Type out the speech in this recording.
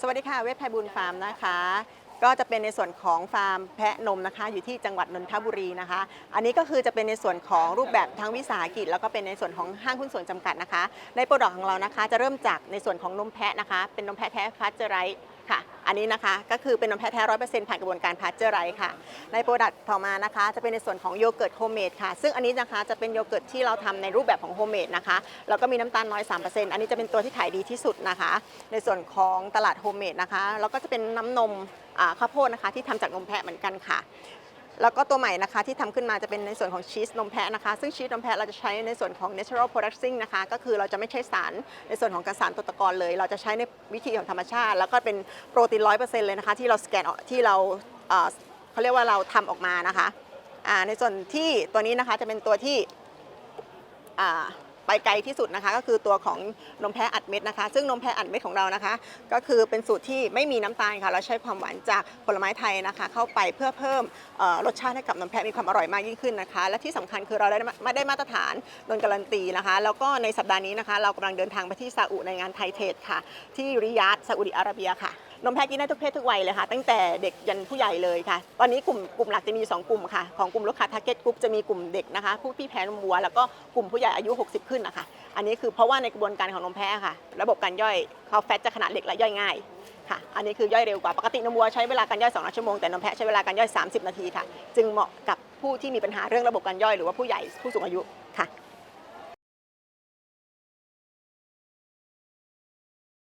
สวัสดีค่ะ เวทไพบุญฟาร์มนะคะ ก็จะเป็นในส่วนของฟาร์มแพะนมนะคะ อยู่ที่จังหวัดนนทบุรีนะคะ อันนี้ก็คือจะเป็นในส่วนของรูปแบบทั้งวิสาหกิจ แล้วก็เป็นในส่วนของห้างหุ้นส่วนจำกัดนะคะ ในโปรดักต์ของเรานะคะ จะเริ่มจากในส่วนของนมแพะนะคะ เป็นนมแพะแท้พาสเจอไรส์ค่ะ อันนี้นะคะก็คือเป็นนมแพะแท้ร้อยเปอร์เซ็นต์ผ่านกระบวนการพาสเจอร์ไรค่ะ ในโปรดักต์ต่อมานะคะ จะเป็นในส่วนของโยเกิร์ตโฮมเมดค่ะ ซึ่งอันนี้นะคะจะเป็นโยเกิร์ตที่เราทำในรูปแบบของโฮมเมดนะคะ แล้วก็มีน้ำตาลน้อย3%อันนี้จะเป็นตัวที่ขายดีที่สุดนะคะ ในส่วนของตลาดโฮมเมดนะคะ แล้วก็จะเป็นน้ำนมข้าวโพดนะคะที่ทำจากนมแพะเหมือนกันค่ะ แล้วก็ตัวใหม่นะคะที่ทำขึ้นมาจะเป็นในส่วนของชีสนมแพะนะคะ ซึ่งชีสนมแพะเราจะใช้ในส่วนของ natural processing นะคะก็คือเราจะไม่ใช้สารในส่วนของกระสานตัวตะกอนเลย เราจะใช้ในวิธีของธรรมชาติ แล้วก็เป็นโปรตีนร้อยเปอร์เซ็นต์เลยนะคะที่เราสแกนออกที่เราเขาเรียกว่าเราทำออกมานะคะในส่วนที่ตัวนี้นะคะจะเป็นตัวที่ ไปไกลที่สุดนะคะ ก็คือตัวของนมแพะอัดเม็ดนะคะ ซึ่งนมแพะอัดเม็ดของเรานะคะ ก็คือเป็นสูตรที่ไม่มีน้ำตาลค่ะเราใช้ความหวานจากผลไม้ไทยนะคะ เข้าไปเพื่อเพิ่มรสชาติให้กับนมแพะมีความอร่อยมากยิ่งขึ้นนะคะ และที่สำคัญคือเราได้มาได้มาตรฐานโดนการันตีนะคะ แล้วก็ในสัปดาห์นี้นะคะ เรากำลังเดินทางไปที่ซาอุในงานไทเทรดค่ะ ที่ริยาดซาอุดิอาระเบียค่ะ นมแพะกินได้ทุกเพศทุกวัยเลยค่ะ ตั้งแต่เด็กยันผู้ใหญ่เลยค่ะ ตอนนี้กลุ่มกลุ่มหลักจะมี 2 กลุ่มค่ะ ของกลุ่มลูกค้าทาร์เก็ตกลุ่มจะมีกลุ่มเด็กนะคะ ผู้ที่แพ้นมวัว แล้วก็กลุ่มผู้ใหญ่อายุ 60 ขึ้นนะคะ อันนี้คือเพราะว่าในกระบวนการของนมแพะค่ะ ระบบการย่อยเขาแฟตจะขนาดเล็กและย่อยง่ายค่ะ อันนี้คือย่อยเร็วกว่า ปกตินมวัวใช้เวลาการย่อย2ชั่วโมง แต่นมแพะใช้เวลาการย่อย 30 นาทีค่ะ จึงเหมาะกับผู้ที่มีปัญหาเรื่องระบบการย่อยหรือว่าผู้ใหญ่ผู้สูงอายุค่ะ